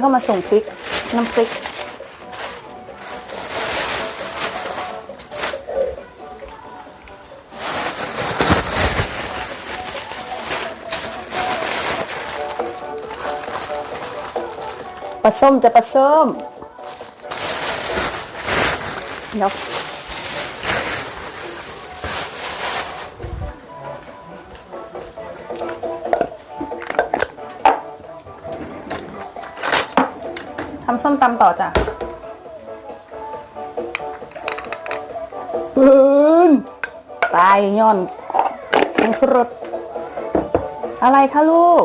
เข้ามาส่งพริก น้ำพริก ปลาส้มจะปลาส้มเดี๋ยวำส้มตำต่อจ้ะปืนตายย่อนยังสรดอะไรคะลูก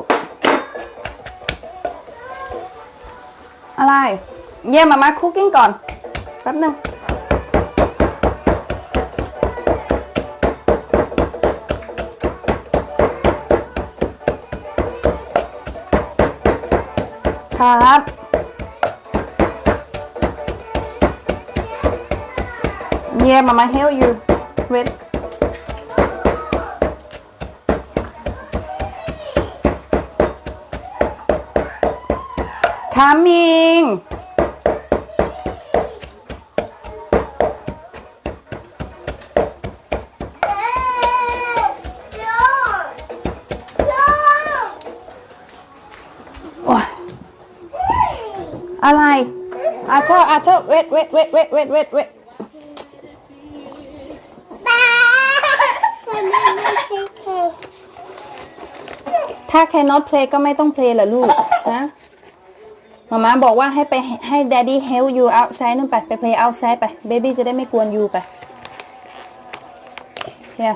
อะไร เยี่ยมมามาคุกกิ้งก่อน แป๊บหนึงครับ เยี่ยมมามา help you wait coming โอ้ยอะไรอาเธอร์อาเธอร์เวทเวทเวทเวทเวทเวทเวท ถ้า cannot play ก็ไม่ต้อง play เหรอลูกนะมาม่าบอกว่าให้ไปให้ daddy help you outside นู่นไปไป play outside ไป baby จะได้ไม่กวน you ไป yeah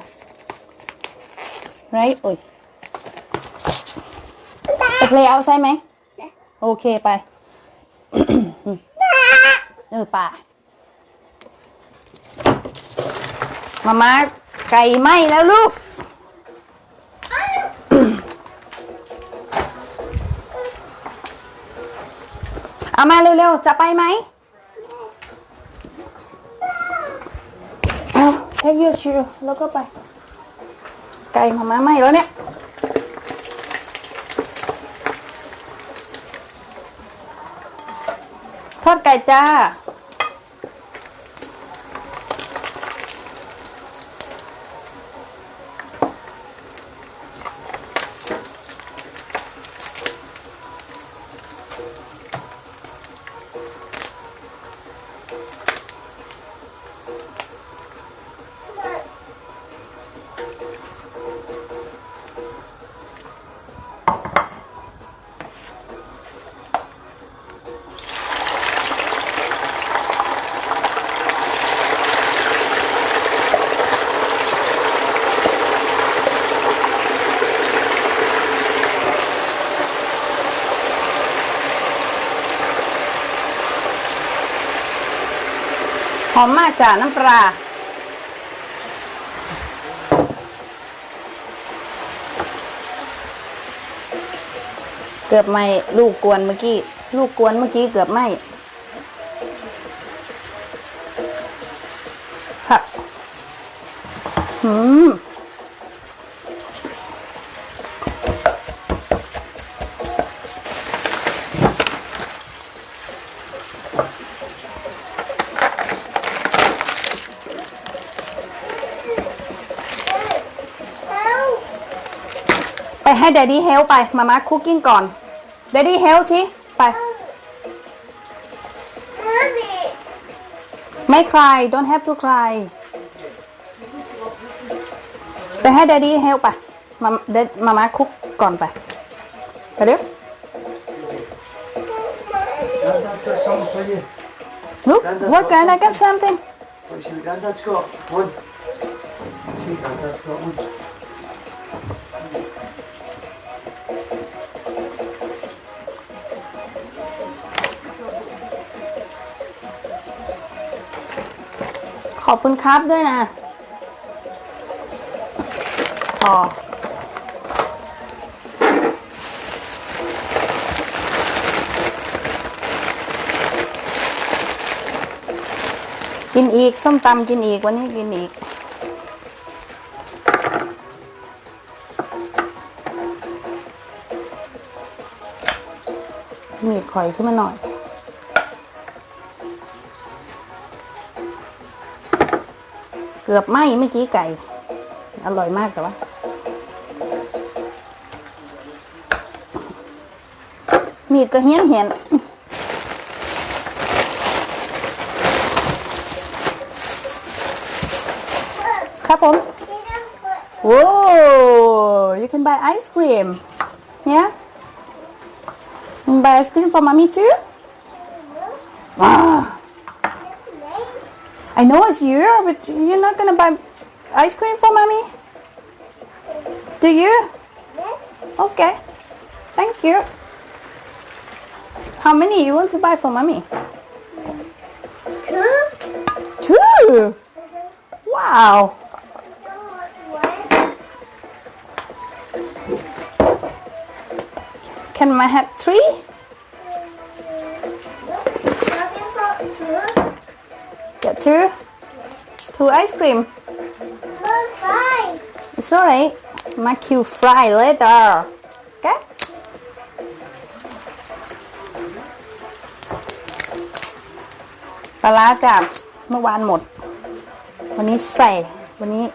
right โอ้ยไป play outside ไหมโอเคไป เออป่ามาม่าไก่ไหมแล้วลูก เอามาเร็วๆ จะไปไหม เอาเทคยูชิวแล้วก็ไป ไก่มามาไหมแล้วเนี่ย ทอดไก่จ้า อมมากจ้ะน้ำปลาเกือบไหมลูกกวนเมื่อกี้ ลูกกวนเมื่อกี้เกือบไหม ไปให้ d ดดดี้เฮลไป มามาคุกกิ้งก่อน d ดดดี้เฮลสิไป ไม่คลาย don't have to cry ไปให้ d ดดดี้เฮลไป มา Dad- มามาคุกก่อนไป ไปเร็ว Granddad's got something for you. look what can I get something What see what Granddad's got? One. See Granddad's got one. อบคุณครับด้วยนะอ๋อกินอีก ส้มตำกินอีก วันนี้กินอีก มีดถอยขึ้นมาหน่อย กือบไหมเมื่อกี้ไก่ อร่อยมากแต่ว่ามีดก็เฮี้ยนเหียนครับผม Whoa, you can buy ice cream. Yeah? You can buy ice cream for mommy too? Wow. I know it's you, but you're not gonna buy ice cream for mommy? Do you? Okay. Thank you. How many you want to buy for mommy? Two. Two. Mm-hmm. Wow. Can I have three? Two. Two ice cream. It's alright. Make you fry later. Okay? ปลาร้าจากเมื่อวานหมด วันนี้ใส่ วันนี้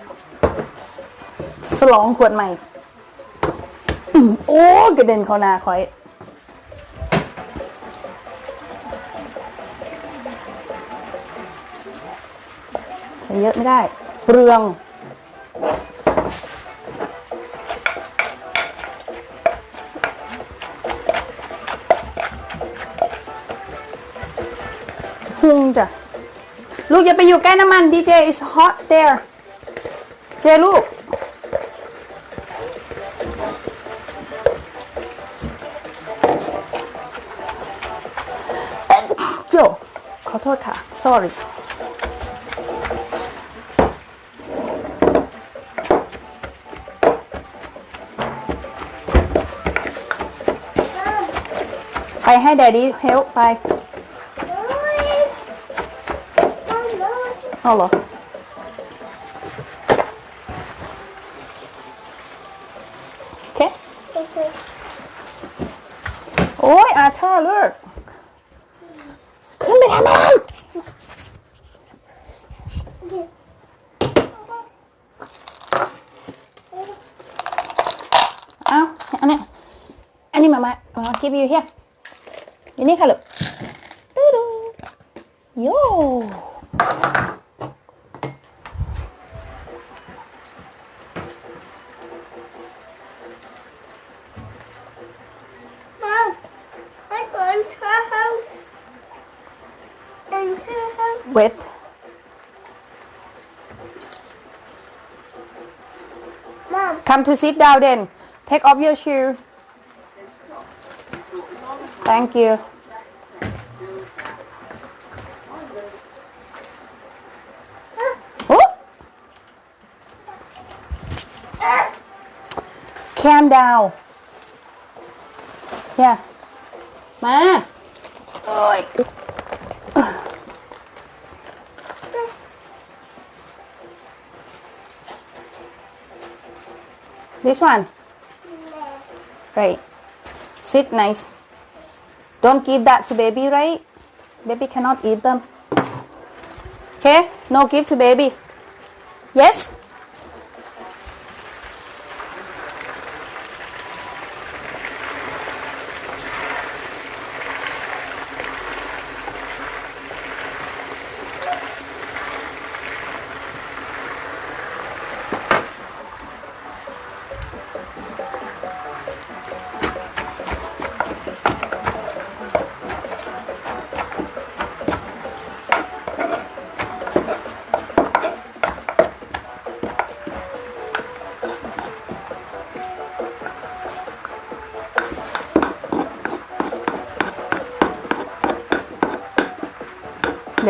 สลองขวดใหม่ โอ้ กระเด็นเขานาคอย เยอะไม่ได้ เปลือง หุงจ้ะ ลูกอย่าไปอยู่ใกล้น้ำมัน DJ is hot there เจลูกโจขอโทษค่ะ sorry ไปให้ daddy help ไปเอาเหรอโอเคโอ้ยอาเธอร์เลิกขึ้นไปทำอะไรเอาอันนี้อันนี้มามามากิบอ Y déjalo. Pero. Yo. Wet. Mom. Come to sit down then. Take off your shoe. Thank you. calm down yeah มาเอ้ย This one. Right. Sit nice. Don't give that to baby, right? Baby cannot eat them. Okay? No give to baby. Yes?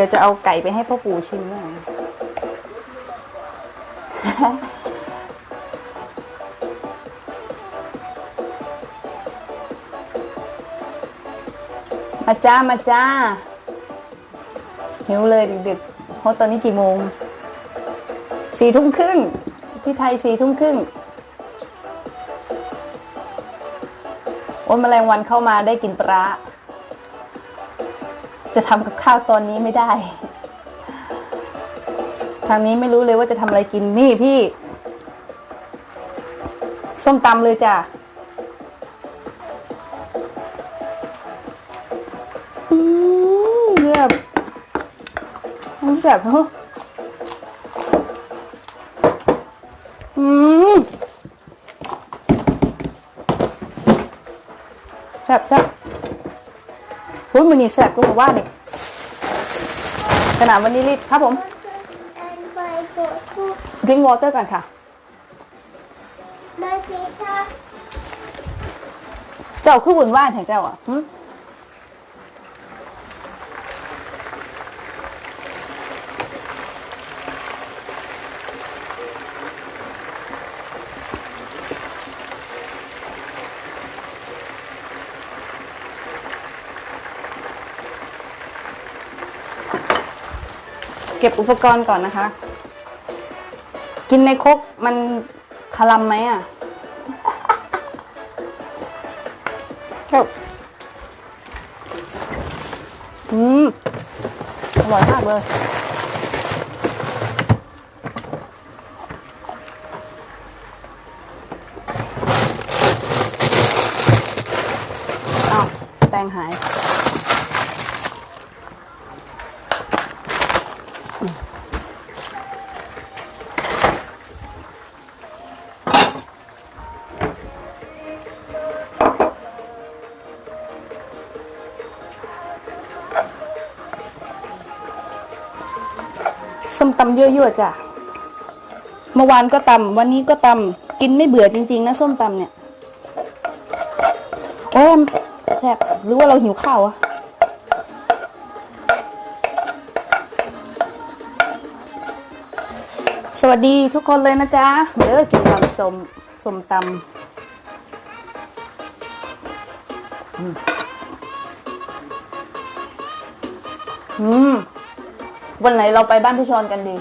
ดี๋ยวจะเอาไก่ไปให้พ่อปู่ชิมด้วยมาจ้ามาจ้าหิวเลยดึกๆเพราะตอนนี้กี่โมงสี่ทุ่มครึ่ง ที่ไทยสี่ทุ่มครึ่งโอ้ยแมลงวันเข้ามาได้กินปลา จะทำกับข้าวตอนนี้ไม่ได้ ทางนี้ไม่รู้เลยว่าจะทำอะไรกินนี่พี่ ส้มตำเลยจ้ะอืมแบบมันแบบเฮ้ยอืมแซ่บแซ่บ พูดมันนี่แซ่บก็มาว่านี่ขนาดวันนี้รีบครับผม and my daughter, drink water ก่อนค่ะ my teacher, เจ้าคือบุญว่านแห่งเจ้าอะ อุปกรณ์ก่อนนะคะ กินในครกมันคลำไหมอะครับอืมอร่อยมากเลยอ้าวแตงหาย ส้มตำยั่วๆจ้ะเมื่อวานก็ตำวันนี้ก็ตำกินไม่เบื่อจริงๆนะส้มตำเนี่ยโอ้ยแซ่บหรือว่าเราหิวข้าวอะสวัสดีทุกคนเลยนะจ๊ะเดี๋ยวกินตำส้มส้มตำอืม วันไหนเราไปบ้านพี่ชอนกันดี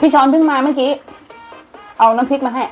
พี่ชอนเพิ่งมาเมื่อกี้ เอาน้ำพริกมาให้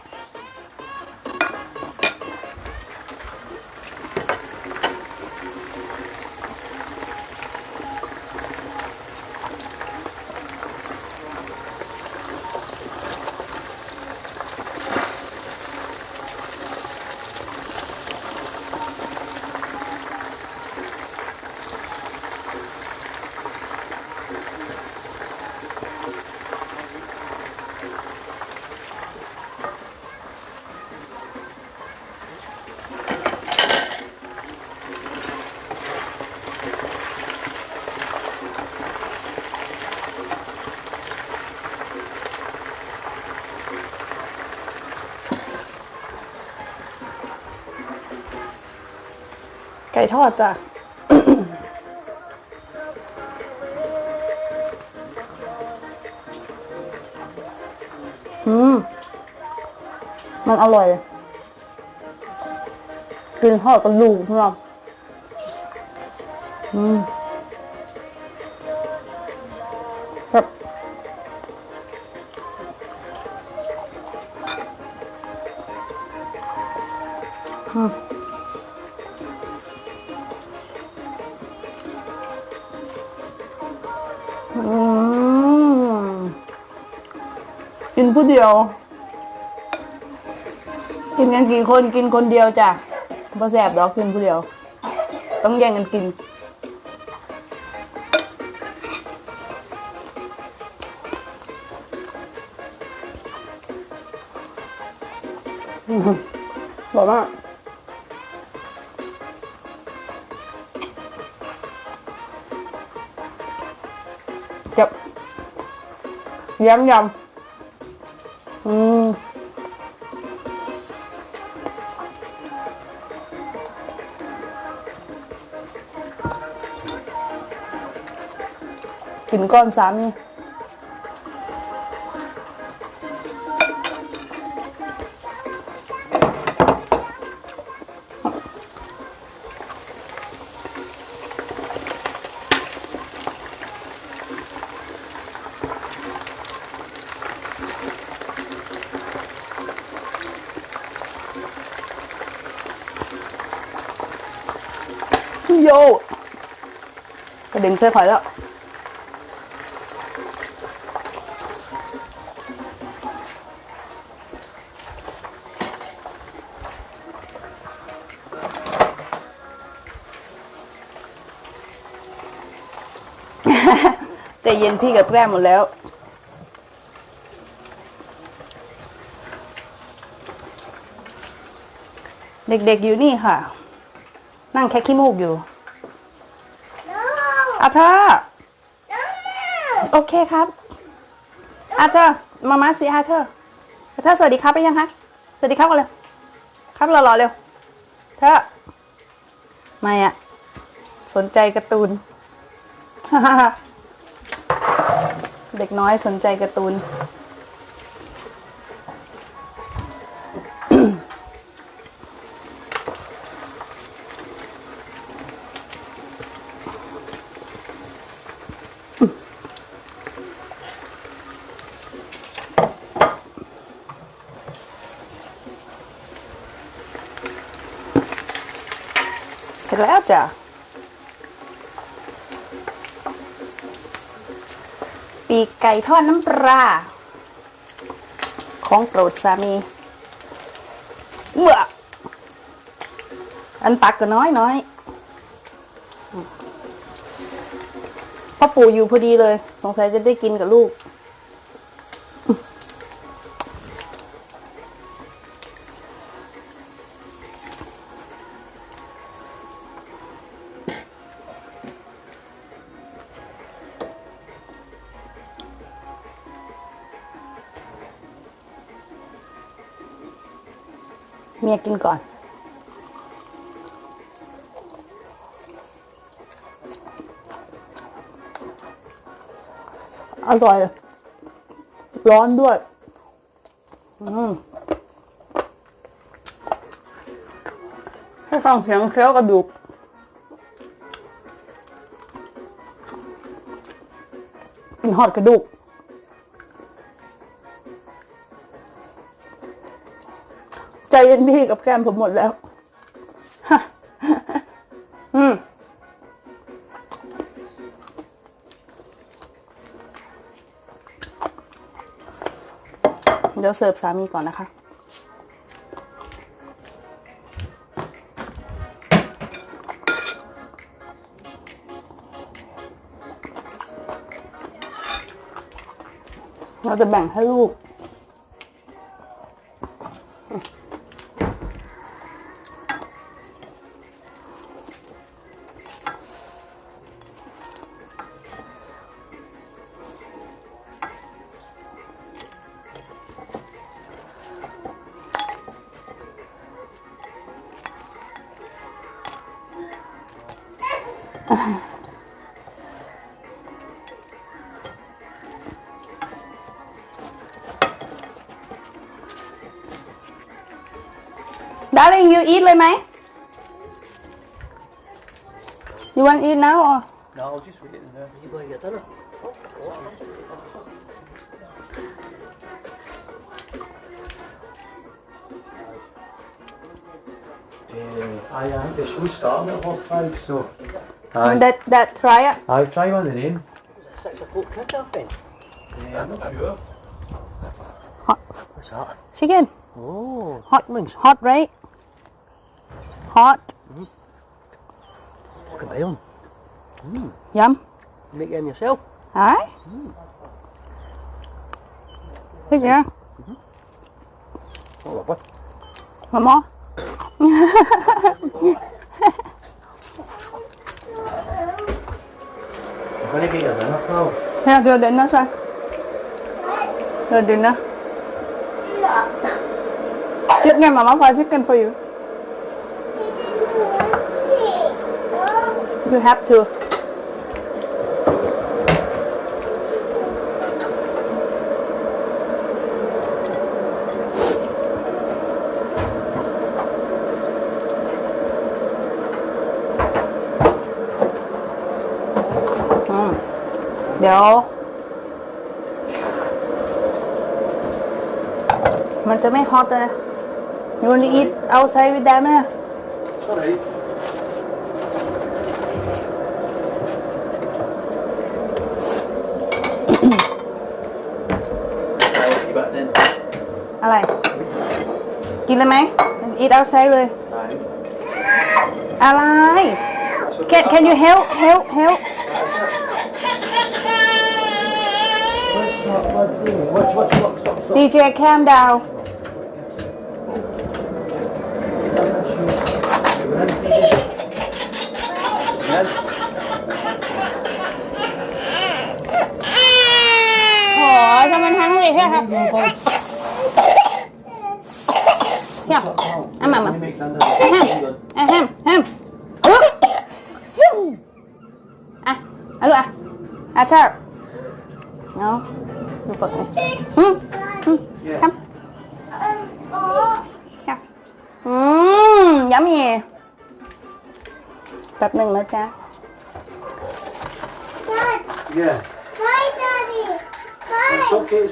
ก่ทอดจ้ะอืม มันอร่อย กินทอดกันลูกเพื่อน เดียว กินกันกี่คนกินคนเดียวจ้ะพอแสบดอกกินผู้เดียว ต้องแย่งกันกินบอกว่าจับยำยำ con sám nhé vô. Cái đỉnh sẽ phải đó. ใส่ข่อยแล้วใจเย็นพี่กับแกล้มหมดแล้วเด็กๆอยู่นี่ค่ะ นั่งแค่ขี้มูกอยู่ No อาเธอ No โอเคครับอาเธอมามาสิอาเธออาเธอสวัสดีครับไปยังคะสวัสดีครับกันเลยครับรอๆเร็วเธอไม่อะสนใจการ์ตูน เด็กน้อยสนใจการ์ตูน เสร็จแล้วจ้ะ ปีกไก่ทอดน้ำปลาของโปรดสามีเมื่ออันตักก็น้อยน้อยพ่อปู่อยู่พอดีเลย สงสัยจะได้กินกับลูก เมียกินก่อน อร่อย ร้อนด้วย อืมให้ฟังเสียงเคี้ยวกระดูกกินหอดกระดูก เย็นพี่กับแก้มผมหมดแล้วฮะอืมเดี๋ยวเสิร์ฟสามีก่อนนะคะ เราจะแบ่งให้ลูก Darling you eat เลยไหม You want eat now or No, I'll just wait in there. You go and get dinner. Uh, aye, I think the show's starting at half five, so. Aye, that that try it aye try one of them. Six o'clock kick-off then? Yeah, I'm not sure. What's that? chicken Oh, hot wings. hot right Hot. Mm. Look at that one. Mm. Yum. Make them yourself. Aye. Mm. Good yeah. Mm-hmm. Oh, lovely. One more. Có cái ở đó không? Thế đưa đến nó sao? Đưa đến nó. Chicken mama, why chicken for you? You have to. Ừ. เดี๋ยว มันจะไม่ฮอตเลย You want to eat outside with them ไหม Alright. อะไร กินเลยไหม eat outside เลยอะไร can can you help help help Watch, watch, watch, stop, stop. DJ calm down โอ้ยทำมันทั้ง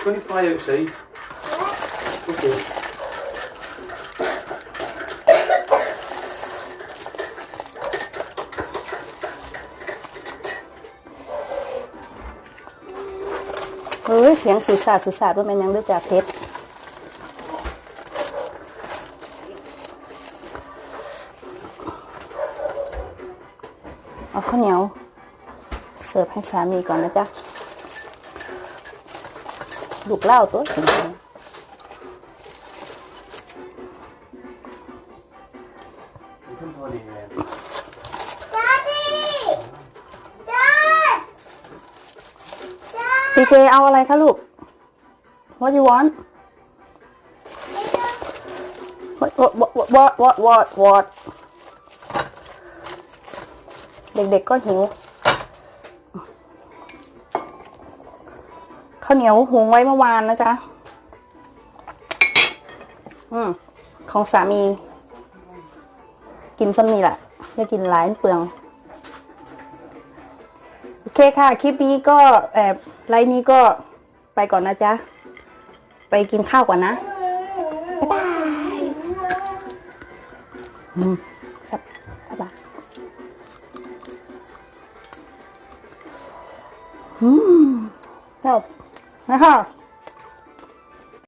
going to fly outside. Okay. เฮ้ยเสียงสุดสาดสุดสาดว่ามันยังด้วยจ่าเพชรเอาข้าวเหนียว เสิร์ฟให้สามีก่อนนะจ๊ะ ลูกเล่าตัวดีเจเอาอะไรคะลูก What you want what what what what what what เด็กๆก็หิว ข้าวเหนียวหุงไว้เมื่อวานนะจ๊ะ อืม ของสามี กินซ้ำนี่แหละอย่ากินหลายเปลือง โอเคค่ะ คลิปนี้ก็แอบไลน์นี้ก็ไปก่อนนะจ๊ะ ไปกินข้าวก่อนนะ บ๊ายบาย Aha!